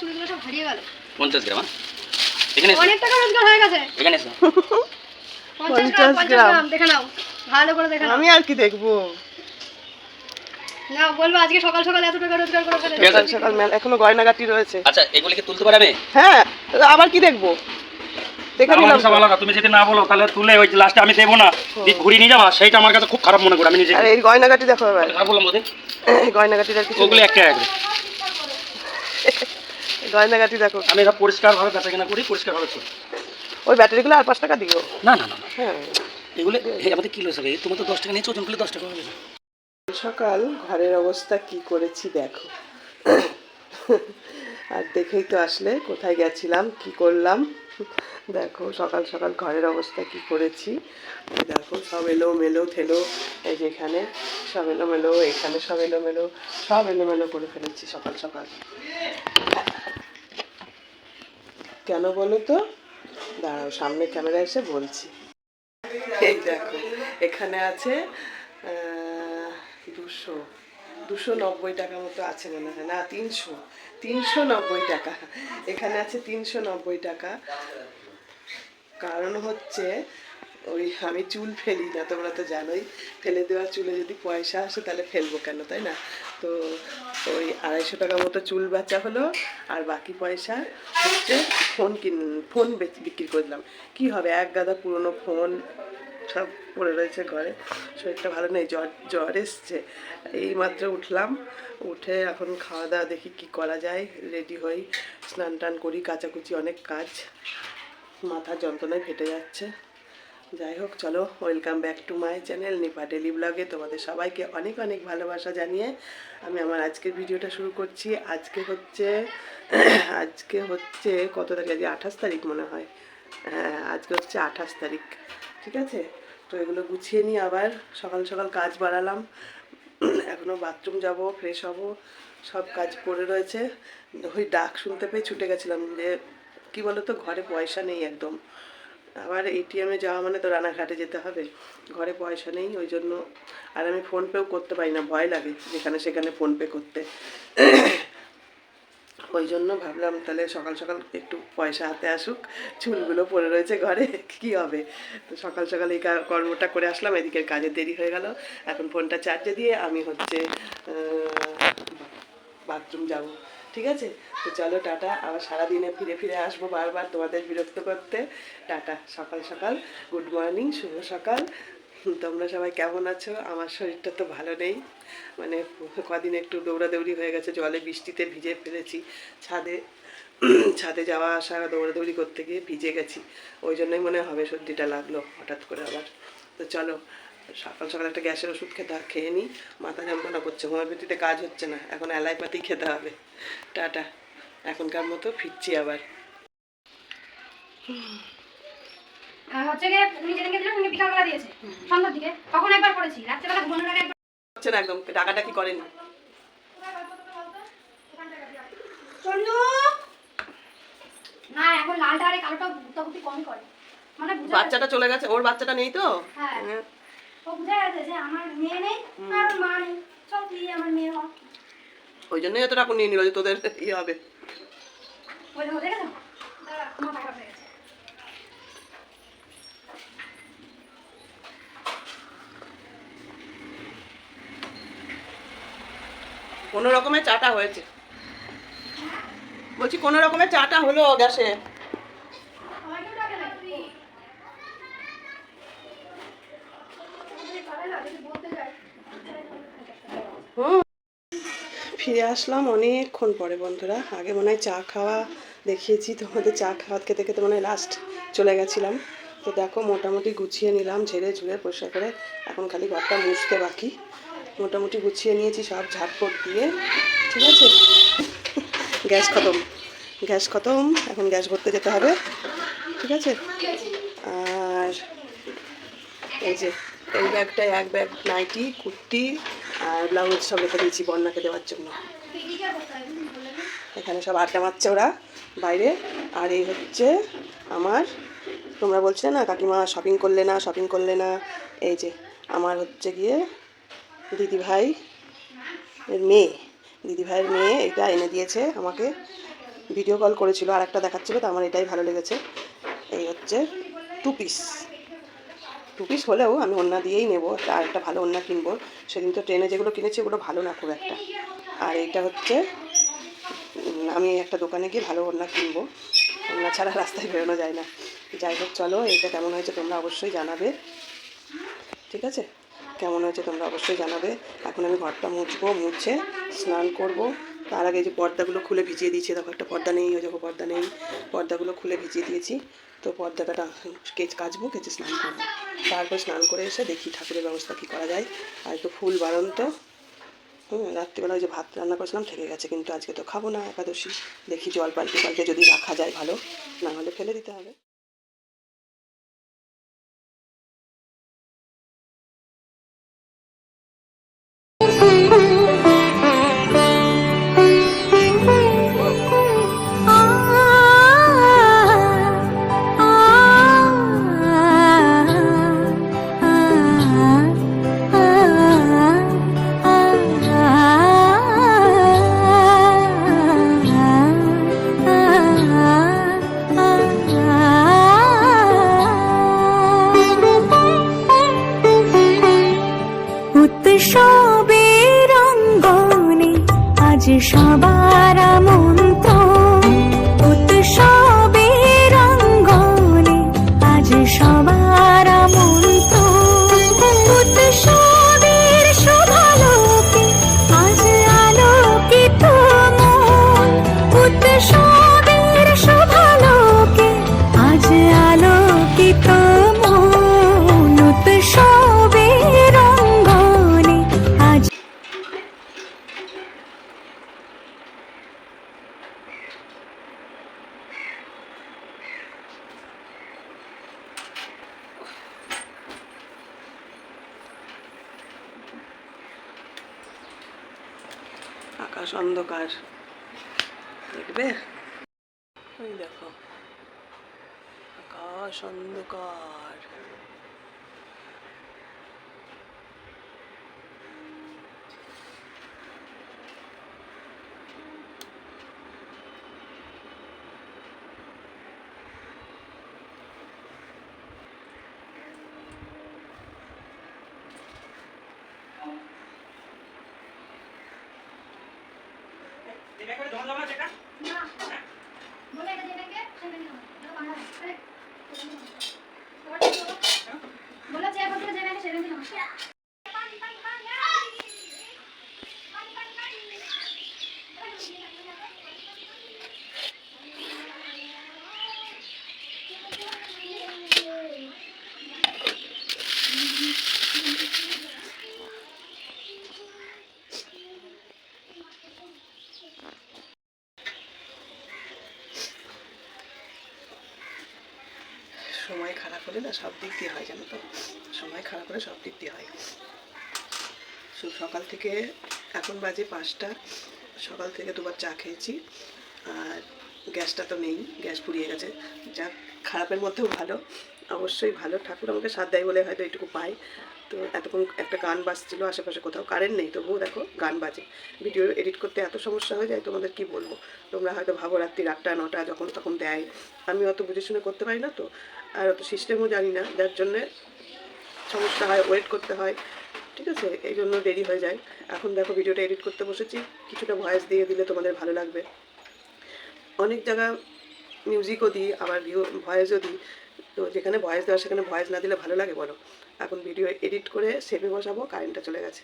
চুলগুলো সব হারিয়ে গেল। পঞ্চাশ গ্রাম হ্যাঁ? এখানে অনেক টাকা রোজগার হয়ে গেছে। এখানে এসো। পঞ্চাশ গ্রাম 50 পঞ্চাশ গ্রাম। গ্রাম দেখে নাও। ভালো করে দেখে আমি আর কি দেখব? না বলব আজকে সকাল সকাল এত টাকা রোজগার করে ফেলেছে। সকাল সকাল মেলা এখনও গয়নাগাটি রয়েছে। আচ্ছা এগুলি কি তুলতে পারে হ্যাঁ আবার কি দেখব? তুমি যদি না বলো তাহলে তুলে ওই লাস্টে আমি দেবো না। ঘুরিয়ে নিয়ে যাবা। সেইটা আমার কাছে খুব খারাপ মনে করি আমি নিজে আর এই গয়নাগাটি দেখো এবার। বললাম বোধে কিছু একটা গয়নাগাটি দেখো। আমি এটা পরিষ্কারভাবে বেচা কেনা করি পরিষ্কারভাবে চলি। ওই ব্যাটারিগুলো আর পাঁচ টাকা দিও। না না না। হ্যাঁ। এগুলো আমাদের কিলো হিসাবে তোমার তো দশ টাকা নিয়েছো ওজন করলে দশ টাকা হবে। সকাল ঘরের অবস্থা কি করেছি দেখো। আর দেখেই তো আসলে কোথায় গেছিলাম কি করলাম। দেখো সকাল সকাল ঘরের অবস্থা কি করেছি। দেখো সব এলো মেলো থেলো এই যে এখানে সব এলো মেলো এখানে সব এলো মেলো সব এলো মেলো করে ফেলেছি সকাল সকাল। কেন বলো তো? দাঁড়াও, সামনে ক্যামেরা এসে বলছি। এই দেখো, এখানে আছে দুশো দুশো নব্বই টাকা মতো আছে মনে হয়। না, তিনশো তিনশো নব্বই টাকা। এখানে আছে তিনশো নব্বই টাকা। কারণ হচ্ছে, ওই আমি চুল ফেলি না, তোমরা তো জানোই। ফেলে দেওয়া চুলে যদি পয়সা আসে, তাহলে ফেলব কেন, তাই না? তো ওই আড়াইশো টাকা মতো চুল বেচা হলো, আর বাকি পয়সা হচ্ছে ফোন কিন ফোন বিক্রি বিক্রি করলাম কী হবে? এক গাদা পুরনো ফোন সব পড়ে রয়েছে ঘরে। শরীরটা ভালো নেই, জ্বর জ্বর এসছে। এই মাত্র উঠলাম, উঠে এখন খাওয়া দাওয়া দেখি কি করা যায়। রেডি হই স্নান টান করি, কাচাকুচি অনেক কাজ। মাথা যন্ত্রণায় ফেটে যাচ্ছে। যাই হোক, চলো welcome back to my channel Nipa daily ব্লগে তোমাদের সবাইকে অনেক অনেক ভালোবাসা জানিয়ে আমি আমার আজকের ভিডিওটা শুরু করছি। আজকে হচ্ছে আজকে হচ্ছে কত তারিখ? আজকে আঠাশ তারিখ মনে হয়। হ্যাঁ আজকে হচ্ছে আঠাশ তারিখ, ঠিক আছে? তো এগুলো গুছিয়ে নিয়ে আবার সকাল সকাল কাজ বাড়ালাম। এখনও বাথরুম যাব ফ্রেশ হব, সব কাজ পড়ে রয়েছে। ওই ডাক শুনতে পেয়ে ছুটে গেছিলাম যে, কি বলো তো ঘরে পয়সা নেই একদম। আবার এটিএমে যাওয়া মানে তো রানাঘাটে যেতে হবে। ঘরে পয়সা নেই, ওই জন্য আর আমি ফোনপেও করতে পারি না, ভয় লাগে যেখানে সেখানে ফোনপে করতে। ওই জন্য ভাবলাম তাহলে সকাল সকাল একটু পয়সা হাতে আসুক, চুলগুলো পড়ে রয়েছে ঘরে, কি হবে? তো সকাল সকাল এই কর্মটা করে আসলাম, এদিকের কাজের দেরি হয়ে গেল। এখন ফোনটা চার্জে দিয়ে আমি হচ্ছে বাথরুম যাব। ঠিক আছে? তো চলো টাটা, আবার সারাদিনে ফিরে ফিরে আসব বারবার তোমাদের বিরক্ত করতে। টাটা, সকাল সকাল, গুড মর্নিং, শুভ সকাল। তোমরা সবাই কেমন আছো? আমার শরীরটা তো ভালো নেই। মানে কদিন একটু দৌড়াদৌড়ি হয়ে গেছে, জলে বৃষ্টিতে ভিজে ফেলেছি। ছাদে ছাদে যাওয়া আসা দৌড়াদৌড়ি করতে গিয়ে ভিজে গেছি। ওই জন্যই মনে হবে সর্দিটা লাগল হঠাৎ করে আবার। তো চলো সকাল সকাল একটা গ্যাসের ওষুধ খেতে খেয়ে নিই মাথা যন্ত্রণা করছে হোমিওপ্যাথিতে কাজ হচ্ছে না এখন অ্যালাইপ্যাথি খেতে হবে। টাটা। এখনকার মতো ফিরছি আবার। হচ্ছে গিয়ে উনি যেদিনকে দিলেন উনি বিকালবেলা দিয়েছে সন্ধ্যার দিকে। তখন একবার করেছি রাত্রেবেলা ঘুমানোর আগে হচ্ছে না একদম ডাকাডাকি করেনি? চন্ডু না এখন লালটা আর কালোটা গুতাগুতি কমই করে। মানে বাচ্চাটা চলে গেছে ওর বাচ্চাটা নেই তো? হ্যাঁ। ওই জন্যই এত টাকা নিয়ে নিল যে তোদের ইয়ে হবে। কোনো রকমের চাটা হয়েছে। বলছি কোনো রকমের চাটা হলো গ্যাসে আমাকেও ডাকে না তুই যদি পারে না যদি বলতে যায় হুম। ফিরে আসলাম অনেকক্ষণ পরে বন্ধুরা। আগে মনে হয় চা খাওয়া দেখিয়েছি, তোমাদের চা খাওয়া খেতে খেতে মনে হয় লাস্ট চলে গেছিলাম। তো দেখো, মোটামুটি গুছিয়ে নিলাম, ঝেড়ে ঝুড়ে পরিষ্কার করে এখন খালি ঘরটা মুছতে বাকি। মোটামুটি গুছিয়ে নিয়েছি সব ঝাড়পট দিয়ে, ঠিক আছে? গ্যাস খতম। গ্যাস খতম, এখন গ্যাস ভরতে যেতে হবে, ঠিক আছে? আর এই যে, এই ব্যাগটায় এক ব্যাগ নাইটি, কুর্তি ব্লাউজ সব রেখে দিয়েছি বন্যাকে দেওয়ার জন্য। এখানে সব আড্ডা মারছে ওরা বাইরে। আর এই হচ্ছে আমার, তোমরা বলছিলে না, কাকিমা শপিং করলে না শপিং করলে না। এই যে, আমার হচ্ছে গিয়ে দিদি ভাই মেয়ে। দিদি ভাইয়ের মেয়ে এটা এনে দিয়েছে, আমাকে ভিডিও কল করেছিল আর একটা দেখাচ্ছিল, তো আমার এটাই ভালো লেগেছে। এই হচ্ছে টু পিস টু পিস হলেও আমি ওন্না দিয়েই নেব। আর একটা ভালো ওন্না কিনবো। সেদিন তো ট্রেনে যেগুলো কিনেছি, ওগুলো ভালো না খুব একটা। আর এইটা হচ্ছে আমি একটা দোকানে গিয়ে ভালো ওন্না কিনবো। ওন্না ছাড়া রাস্তায় বেরোনো যায় না। যাই হোক, চলো, এইটা কেমন হয়েছে তোমরা অবশ্যই জানাবে। ঠিক আছে? কেমন হয়েছে তোমরা অবশ্যই জানাবে। এখন আমি ঘরটা মুছবো, মুছে স্নান করব। তার আগে যে পর্দাগুলো খুলে ভিজিয়ে দিয়েছি, দেখো একটা পর্দা নেই, ওই দেখো পর্দা নেই। পর্দাগুলো খুলে ভিজিয়ে দিয়েছি। তো পর্দাটা কেচ কাচবো, কেচে স্নান করব। তারপর স্নান করে এসে দেখি ঠাকুরের ব্যবস্থা কী করা যায়। আর একটু ফুল বাড়ন্ত। হুম, রাত্রিবেলা ওই যে ভাত রান্না করেছিলাম, থেকে গেছে, কিন্তু আজকে তো খাব না একাদশী। দেখি জল পাল্টে পাল্টে যদি রাখা যায় ভালো, না হলে ফেলে দিতে হবে। amar. সময় খারাপ হলে না সব দিক দিয়ে হয়, জানো তো? সময় খারাপ হলে সব দিক দিয়ে হয়। সকাল থেকে এখন বাজে পাঁচটা, সকাল থেকে দুবার চা খেয়েছি, আর গ্যাসটা তো নেই, গ্যাস পুড়িয়ে গেছে। যা খারাপের মধ্যেও ভালো, অবশ্যই ভালো। ঠাকুর আমাকে সাথ দেয় বলে হয়তো এইটুকু পাই তো এতক্ষণ একটা গান বাজছিল, আশেপাশে কোথাও কারেন্ট নেই, তবুও দেখো গান বাজে। ভিডিও এডিট করতে এত সমস্যা হয়ে যায়, তোমাদের কি বলব? তোমরা হয়তো ভাবো রাত্রি আটটা, নটা, যখন তখন দেয়। আমি অত বুঝে শুনে করতে পারি না তো, আর অত সিস্টেমও জানি না। যার জন্যে সমস্যা হয় ওয়েট করতে হয়, ঠিক আছে? এই জন্য দেরি হয়ে যায়। এখন দেখো ভিডিওটা এডিট করতে বসেছি। কিছুটা ভয়েস দিয়ে দিলে তোমাদের ভালো লাগবে। অনেক জায়গা মিউজিকও দিই, আবার ভিউ ভয়েসও দিই। তো যেখানে ভয়েস দেওয়া সেখানে ভয়েস না দিলে ভালো লাগে বলো। এখন ভিডিও এডিট করে সেভে বসাবো কারেন্টটা চলে গেছে।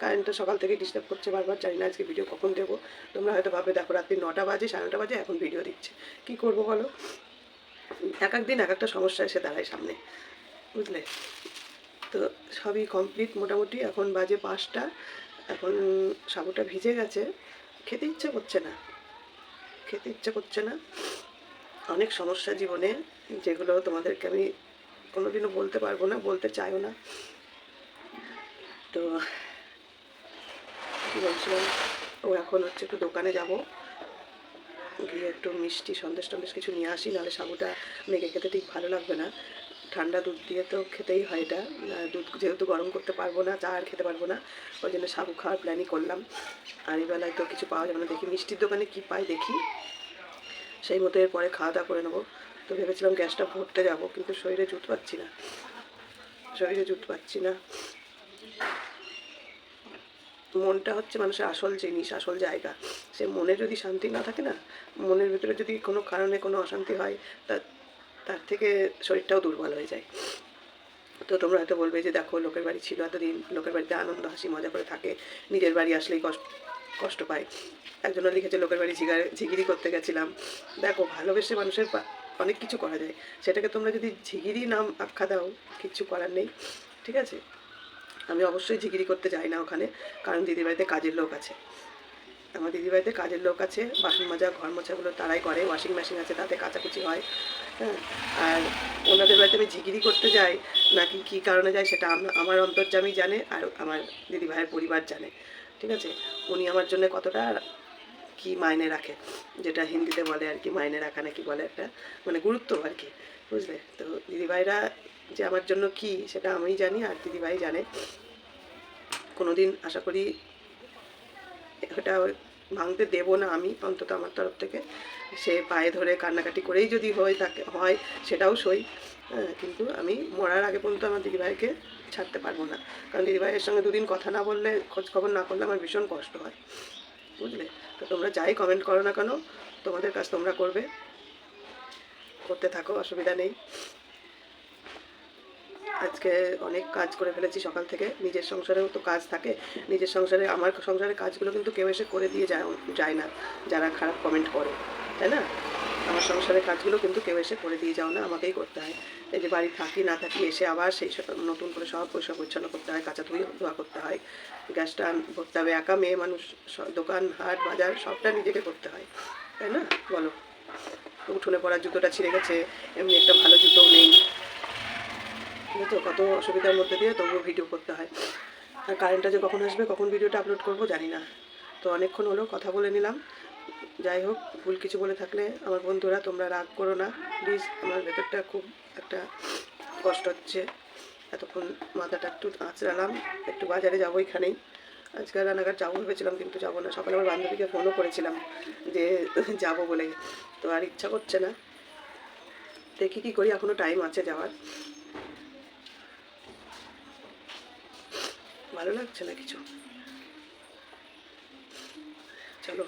কারেন্টটা সকাল থেকে ডিস্টার্ব করছে বারবার, জানি না আজকে ভিডিও কখন দেবো। তোমরা হয়তো ভাবে দেখো রাত্রি নটা বাজে, সাড়ে নটা বাজে, এখন ভিডিও দিচ্ছে। কী করব বলো? এক এক দিন এক একটা সমস্যা এসে দাঁড়ায় সামনে, বুঝলে? তো সবই কমপ্লিট মোটামুটি, এখন বাজে পাঁচটা। এখন সাবুটা ভিজে গেছে। খেতে ইচ্ছে করছে না। খেতে ইচ্ছে করছে না। অনেক সমস্যা জীবনে, যেগুলো তোমাদেরকে আমি কোনোদিনও বলতে পারব না, বলতে চাইও না। তো, কী বলছিলাম? ও এখন হচ্ছে একটু দোকানে যাব। গিয়ে একটু মিষ্টি সন্দেশ টন্দেশ কিছু নিয়ে আসি, নাহলে সাবুটা মেঘে খেতে ঠিক ভালো লাগবে না। ঠান্ডা দুধ দিয়ে তো খেতেই হয় এটা। দুধ যেহেতু গরম করতে পারব না, চা আর খেতে পারব না, ওই জন্য সাবু খাওয়ার প্ল্যানই করলাম। আর এই বেলায় তো কিছু পাওয়া যাবে না। দেখি মিষ্টির দোকানে কি পাই দেখি। সেই মতো এরপরে খাওয়া দাওয়া করে নেব। তো ভেবেছিলাম গ্যাসটা ভরতে যাব, কিন্তু শরীরে জুত পাচ্ছি না। শরীরে জুত পাচ্ছি না। মনটা হচ্ছে মানুষের আসল জিনিস, আসল জায়গা। সে মনে যদি শান্তি না থাকে না, মনের ভিতরে যদি কোনো কারণে কোনো অশান্তি হয়, তা, তার থেকে শরীরটাও দুর্বল হয়ে যায়। তো তোমরা হয়তো বলবে যে, দেখো, লোকের বাড়ি ছিল এতদিন, লোকের বাড়িতে আনন্দ, হাসি, মজা করে থাকে। নিজের বাড়ি আসলেই কষ্ট কষ্ট পায় একজনের লিখেছে, লোকের বাড়ি ঝিগার, ঝিগিরি করতে গেছিলাম। দেখো, ভালোবেসে মানুষের অনেক কিছু করা যায়। সেটাকে তোমরা যদি ঝিগিরি নাম আখ্যা দাও কিচ্ছু করার নেই, ঠিক আছে? আমি অবশ্যই ঝিগিরি করতে যাই না ওখানে, কারণ দিদির বাড়িতে কাজের লোক আছে। আমার দিদির বাড়িতে কাজের লোক আছে, বাসন মাজা, ঘর মোছাগুলো তারাই করে ওয়াশিং মেশিন আছে, তাতে কাচাকুচি হয় হ্যাঁ? আর ওনাদের বাড়িতে আমি ঝিগিরি করতে যাই, নাকি কী কারণে যাই সেটা আমার অন্তর্জামী জানে, আর আমার দিদি ভাইয়ের পরিবার জানে। ঠিক আছে? উনি আমার জন্য কতটা কি মাইনে রাখে, যেটা হিন্দিতে বলে আর কি, মাইনে রাখা নাকি বলে একটা মানে গুরুত্ব আর কি, বুঝলে? তো দিদিভাইরা যে আমার জন্য কি সেটা আমি জানি আর দিদিভাই জানে। কোনোদিন আশা করি ওটা ভাঙতে দেবো না আমি অন্তত আমার তরফ থেকে। সে পায়ে ধরে কান্নাকাটি করেই যদি হয়ে থাকে হয় সেটাও সই। হ্যাঁ, কিন্তু আমি মরার আগে পর্যন্ত আমার দিদিভাইকে ছাড়তে পারব না। কারণ দিদিভাইয়ের সঙ্গে দুদিন কথা না বললে খোঁজ খবর না করলে আমার ভীষণ কষ্ট হয়। বুঝলে? তো তোমরা যাই কমেন্ট করো না কেন তোমাদের কাজ তোমরা করবে। করতে থাকো অসুবিধা নেই। আজকে অনেক কাজ করে ফেলেছি সকাল থেকে। নিজের সংসারেও তো কাজ থাকে। নিজের সংসারে, আমার সংসারের কাজগুলো কিন্তু কেউ এসে করে দিয়ে যায় যায় না, যারা খারাপ কমেন্ট করে, তাই না? আমার সংসারের কাজগুলো কিন্তু কেউ এসে করে দিয়ে যাও না, আমাকেই করতে হয়। এই যে বাড়ি থাকি, না থাকি, এসে আবার সেই নতুন করে সব পরিষ্কার পরিচ্ছন্ন করতে হয়, কাঁচা ধুয়ে ধোয়া করতে হয়। গ্যাসটা ভরতে হবে, একা মেয়ে মানুষ দোকান, হাট, বাজার, সবটা নিজেকে করতে হয়, তাই না? বলো। উঠোনে পড়ার জুতোটা ছিঁড়ে গেছে, এমনি একটা ভালো জুতোও নেই। বুঝেছ কত অসুবিধার মধ্যে দিয়ে তবুও ভিডিও করতে হয়। আর কারেন্টটা যে কখন আসবে, কখন ভিডিওটা আপলোড করব জানি না। তো অনেকক্ষণ হলো, কথা বলে নিলাম। যাই হোক, ভুল কিছু বলে থাকলে আমার বন্ধুরা তোমরা রাগ করো না। প্লিজ আমার ভেতরটা খুব একটা কষ্ট হচ্ছে। এতক্ষণ মাথাটা একটু আঁচড়ালাম, একটু বাজারে যাব এখানেই। আজকে রান্নাঘাট যাব ভেবেছিলাম, কিন্তু যাব না। সকালে আমার বান্ধবীকে ফোনও করেছিলাম যে যাব বলে। তো আর ইচ্ছা করছে না। দেখি কি করি এখনও টাইম আছে যাওয়ার। ভালো লাগছে না কিছু? চলো,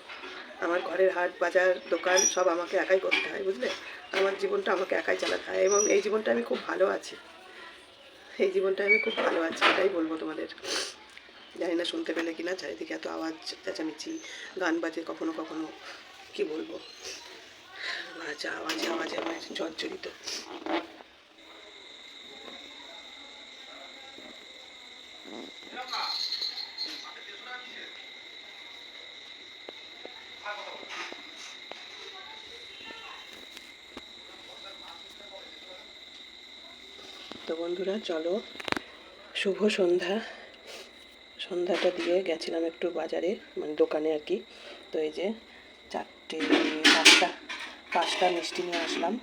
আমার ঘরের হাট, বাজার, দোকান সব আমাকে একাই করতে হয়, বুঝলে? আমার জীবনটা আমাকে একাই চালাতে হয় এবং এই জীবনটা আমি খুব ভালো আছি। এই জীবনটা আমি খুব ভালো আছি, এটাই বলব তোমাদের। জানি না শুনতে পেলে কিনা, চারিদিকে এত আওয়াজ, চেঁচামেচি, গান বাজে, কখনো কখনো, কি বলব? আওয়াজে আওয়াজে আওয়াজ জর্জরিত। তো বন্ধুরা, চলো, শুভ সন্ধ্যা। সন্ধ্যাটা দিয়ে গেছিলাম একটু বাজারে মানে দোকানে আর কি। তো এই যে চারটে, পাঁচটা পাঁচটা মিষ্টি নিয়ে আসলাম।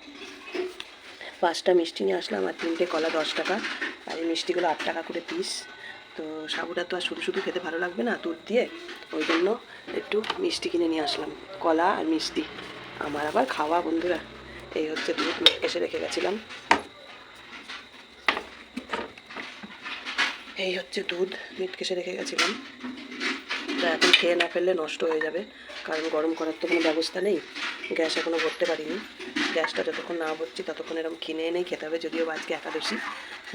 পাঁচটা মিষ্টি নিয়ে আসলাম আর তিনটে কলা দশ টাকা। আর এই মিষ্টিগুলো আট টাকা করে পিস তো সাবুটা তো আর শুধু শুধু খেতে ভালো লাগবে না, দুধ দিয়ে। ওই জন্য একটু মিষ্টি কিনে নিয়ে আসলাম। কলা আর মিষ্টি। আমার আবার খাওয়া, বন্ধুরা। এই হচ্ছে দুধ। এসে রেখে গেছিলাম। এই হচ্ছে দুধ। মিট কেসে রেখে গেছিলাম। তা এখন খেয়ে না ফেললে নষ্ট হয়ে যাবে। কারণ গরম করার তো কোনো ব্যবস্থা নেই। গ্যাস এখনও ভরতে পারিনি। গ্যাসটা যতক্ষণ না ভরছি, ততক্ষণ এরকম কিনে এনেই খেতে হবে। যদিও আজকে একাদশী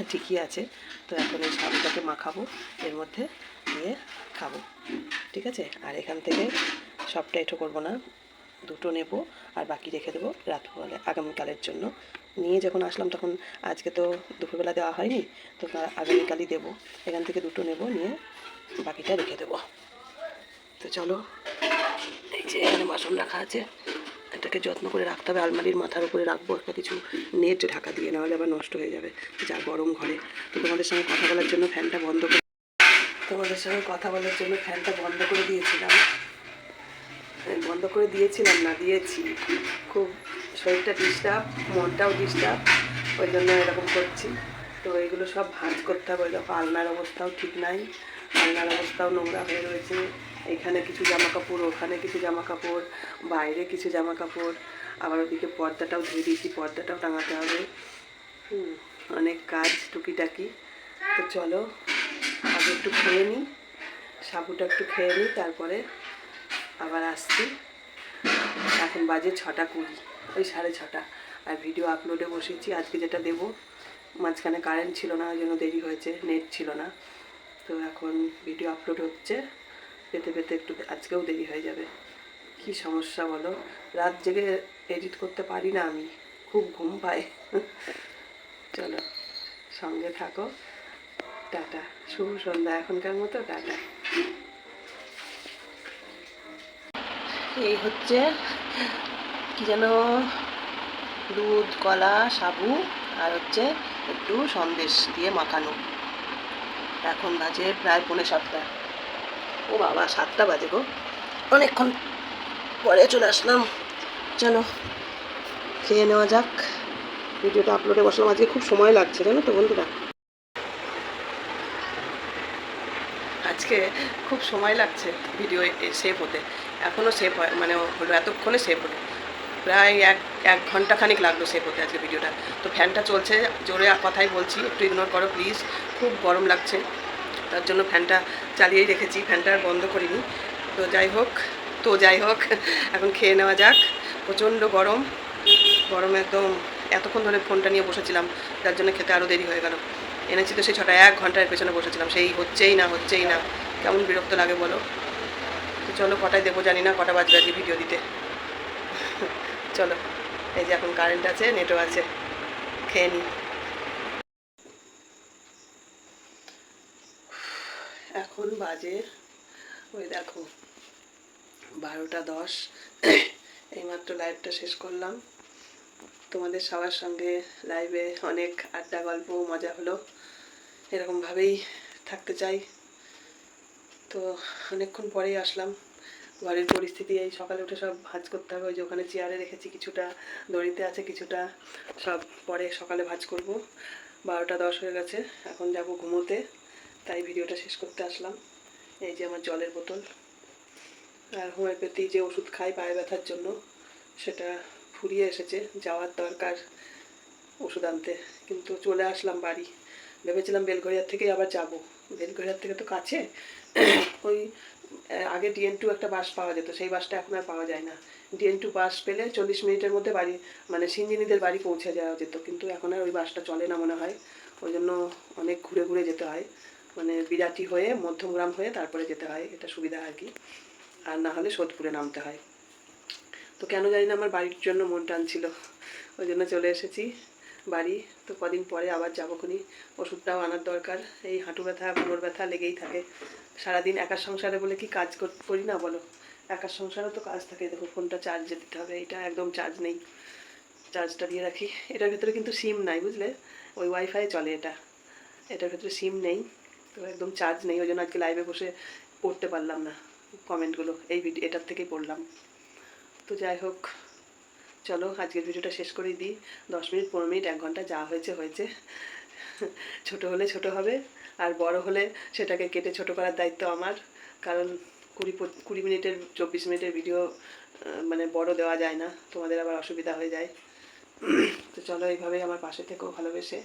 ঠিকই আছে। তো এখন এই সাবুটাকে মাখাবো। এর মধ্যে দিয়ে খাব, ঠিক আছে? আর এখান থেকে সবটা এঁটো করব না, দুটো নেব আর বাকি রেখে দেবো রাত্রিবেলা আগামীকালের জন্য। নিয়ে যখন আসলাম তখন আজকে তো দুপুরবেলা দেওয়া হয়নি, তো তা আগামীকালই দেবো। এখান থেকে দুটো নেব, নিয়ে বাকিটা রেখে দেবো। তো চলো, এই যে এখানে বাসন রাখা আছে, এটাকে যত্ন করে রাখতে হবে। আলমারির মাথার উপরে রাখব, একটা কিছু নেট ঢাকা দিয়ে, নাহলে আবার নষ্ট হয়ে যাবে, যা গরম ঘরে। তো তোমাদের সঙ্গে কথা বলার জন্য ফ্যানটা বন্ধ করে তোমাদের সঙ্গে কথা বলার জন্য ফ্যানটা বন্ধ করে দিয়েছিলাম। হ্যাঁ, বন্ধ করে দিয়েছিলাম না দিয়েছি। খুব শরীরটা ডিস্টার্ব মনটাও ডিস্টার্ব ওই জন্য এরকম করছি। তো এগুলো সব ভাঁজ করতে হবে দেখো আলনার অবস্থাও ঠিক নাই। আলনার অবস্থাও নোংরা হয়ে রয়েছে। এখানে কিছু জামা কাপড় ওখানে কিছু জামা কাপড় বাইরে কিছু জামা কাপড় আবার ওদিকে পর্দাটাও ধুয়ে দিয়েছি পর্দাটাও টাঙাতে হবে। অনেক কাজ টুকিটাকি। তো চলো আগে একটু খেয়ে নিই। সাবুটা একটু খেয়ে নিই, তারপরে আবার আসছি। এখন বাজে ছটা কুড়ি, ওই সাড়ে ছটা। আর ভিডিও আপলোডে বসেছি। আজকে যেটা দেবো, মাঝখানে কারেন্ট ছিল না, ওই জন্য দেরি হয়েছে নেট ছিল না। তো এখন ভিডিও আপলোড হচ্ছে। পেতে পেতে একটু আজকেও দেরি হয়ে যাবে। কি সমস্যা বলো? রাত জেগে এডিট করতে পারি না আমি। খুব ঘুম পায়। চলো, সঙ্গে থাকো। টাটা, শুভ সন্ধ্যা, এখনকার মতো টাটা। এই হচ্ছে কি যেন দুধ, কলা, সাবু, আর হচ্ছে একটু সন্দেশ দিয়ে মাখানো। এখন বাজে প্রায় পৌনে সাতটা। ও বাবা, সাতটা বাজে গো। অনেকক্ষণ পরে চলে আসলাম। চলো, খেয়ে নেওয়া যাক। ভিডিওটা আপলোডে বসলাম। আজকে খুব সময় লাগছে, জানো তো বন্ধুরা? আজকে খুব সময় লাগছে ভিডিও সেভ হতে। এখনও সেভ হয় মানে হলো এতক্ষণে সেভ হলো। প্রায় এক এক ঘণ্টা খানিক লাগল সেভ হতে আজকে ভিডিওটা। তো ফ্যানটা চলছে, জোরে কথাই বলছি, একটু ইগনোর করো প্লিজ খুব গরম লাগছে, তার জন্য ফ্যানটা চালিয়েই রেখেছি, ফ্যানটা আর বন্ধ করিনি। তো যাই হোক, তো যাই হোক, এখন খেয়ে নেওয়া যাক। প্রচণ্ড গরম গরম একদম এতক্ষণ ধরে ফোনটা নিয়ে বসেছিলাম যার জন্য খেতে আরও দেরি হয়ে গেল। এনেছি তো সেই ছটা এক ঘণ্টার পেছনে বসেছিলাম, সেই হচ্ছেই না হচ্ছেই না। কেমন বিরক্ত লাগে বলো? তো চলো কটায় দেবো জানি না, কটা বাজবে আজকে ভিডিও দিতে। চলো, এই যে এখন কারেন্ট আছে নেটও আছে, খেয়ে নিই এখন বাজে, ওই দেখো, বারোটা দশ। এইমাত্র লাইভটা শেষ করলাম। তোমাদের সবার সঙ্গে লাইভে অনেক আড্ডা গল্প, মজা হলো। এরকমভাবেই থাকতে চাই। তো অনেকক্ষণ পরেই আসলাম। ঘরের পরিস্থিতি এই সকালে উঠে সব ভাজ করতে হবে। ওই যে ওখানে চেয়ারে রেখেছি কিছুটা, দড়িতে আছে কিছুটা, সব পরে সকালে ভাজ করব। বারোটা দশ হয়ে গেছে, এখন যাব ঘুমোতে। তাই ভিডিওটা শেষ করতে আসলাম। এই যে আমার জলের বোতল। আর হোমিওপ্যাথি যে ওষুধ খাই পায়ে ব্যথার জন্য, সেটা ফুরিয়ে এসেছে। যাওয়ার দরকার ওষুধ আনতে। কিন্তু চলে আসলাম বাড়ি। ভেবেছিলাম বেলঘরিয়ার থেকেই আবার যাব। বেলঘরিয়ার থেকে তো কাছে। ওই আগে ডিএন টু একটা বাস পাওয়া যেত, সেই বাসটা এখন আর পাওয়া যায় না। ডিএন টু বাস পেলে চল্লিশ মিনিটের মধ্যে বাড়ি মানে সিঞ্জিনীদের বাড়ি পৌঁছে যাওয়া যেত, কিন্তু এখন আর ওই বাসটা চলে না মনে হয়। ওই জন্য অনেক ঘুরে ঘুরে যেতে হয়। মানে বিরাটি হয়ে, মধ্যমগ্রাম হয়ে তারপরে যেতে হয়, এটা সুবিধা আর কি। আর না হলে সোদপুরে নামতে হয়। তো কেন জানি না আমার বাড়ির জন্য মন টানছিল। ওই জন্য চলে এসেছি। বাড়ি, তো কদিন পরে আবার যাব খুনি। ওষুধটাও আনার দরকার। এই হাঁটু ব্যথা কোমর ব্যথা লেগেই থাকে। সারাদিন একার সংসারে বলে কি কাজ কর- করি না বলো? একার সংসারেও তো কাজ থাকে। দেখো, ফোনটা চার্জে দিতে হবে। এটা একদম চার্জ নেই। চার্জটা দিয়ে রাখি। এটার ভেতরে কিন্তু সিম নাই, বুঝলে? ওই ওয়াইফাই চলে এটা। এটার ভেতরে সিম নেই। তো একদম চার্জ নেই। ওই জন্য আজকে লাইভে বসে পড়তে পারলাম না। কমেন্টগুলো এই ভিডিও এটার থেকেই পড়লাম। তো যাই হোক। চলো আজকের ভিডিওটা শেষ করেই দিই। দশ মিনিট, পনেরো মিনিট, এক ঘণ্টা যা হয়েছে হয়েছে। ছোট হলে ছোট হবে, আর বড় হলে সেটাকে কেটে ছোট করার দায়িত্ব আমার। কারণ কুড়ি কুড়ি মিনিটের, চব্বিশ মিনিটের ভিডিও মানে বড় দেওয়া যায় না। তোমাদের আবার অসুবিধা হয়ে যায়। তো চলো এইভাবেই আমার পাশে থেকেও ভালোবেসে।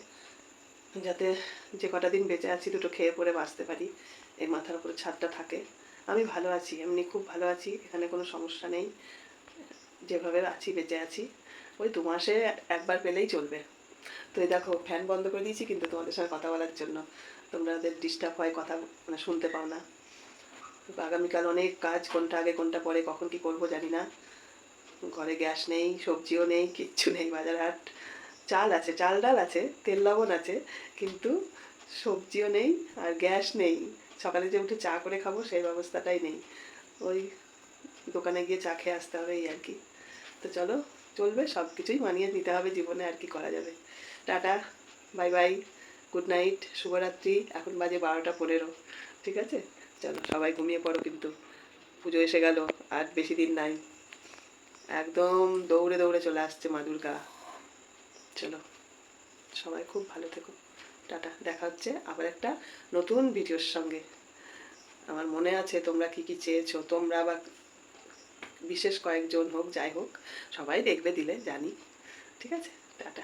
যাতে যে কটা দিন বেঁচে আছি, দুটো খেয়ে পরে বাঁচতে পারি। এই মাথার উপরে ছাদটা থাকে। আমি ভালো আছি, এমনি খুব ভালো আছি, এখানে কোনো সমস্যা নেই। যেভাবে আছি, বেঁচে আছি, ওই দু মাসে একবার পেলেই চলবে। তো এই দেখো, ফ্যান বন্ধ করে দিয়েছি, কিন্তু তোমাদের সঙ্গে কথা বলার জন্য। তোমাদের ডিস্টার্ব হয়, কথা মানে শুনতে পাও না। আগামীকাল অনেক কাজ, কোনটা আগে, কোনটা পরে, কখন কি করব জানি না। ঘরে গ্যাস নেই, সবজিও নেই, কিচ্ছু নেই, বাজার হাট। চাল আছে, চাল ডাল আছে, তেল লবণ আছে, কিন্তু সবজিও নেই আর গ্যাস নেই। সকালে যে উঠে চা করে খাব, সেই ব্যবস্থাটাই নেই। ওই দোকানে গিয়ে চা খেয়ে আসতে হবে, এই আর কি। তো চলো, চলবে সব কিছুই মানিয়ে নিতে হবে, জীবনে আর কি করা যাবে। Tata, bye bye, good night, শুভরাত্রি, এখন বাজে বারোটা পনেরো, ঠিক আছে? চলো, সবাই ঘুমিয়ে পড়ো কিন্তু, পুজো এসে গেল, আর বেশি দিন নাই। একদম দৌড়ে দৌড়ে চলে আসছে মা দুর্গা। চলো, সবাই খুব ভালো থেকো। টাটা, দেখা হচ্ছে আবার একটা নতুন ভিডিওর সঙ্গে। আমার মনে আছে তোমরা কি কি চেয়েছো, তোমরা আবার বিশেষ কয়েকজন হোক যাই হোক সবাই দেখবে দিলে জানি। ঠিক আছে? টাটা।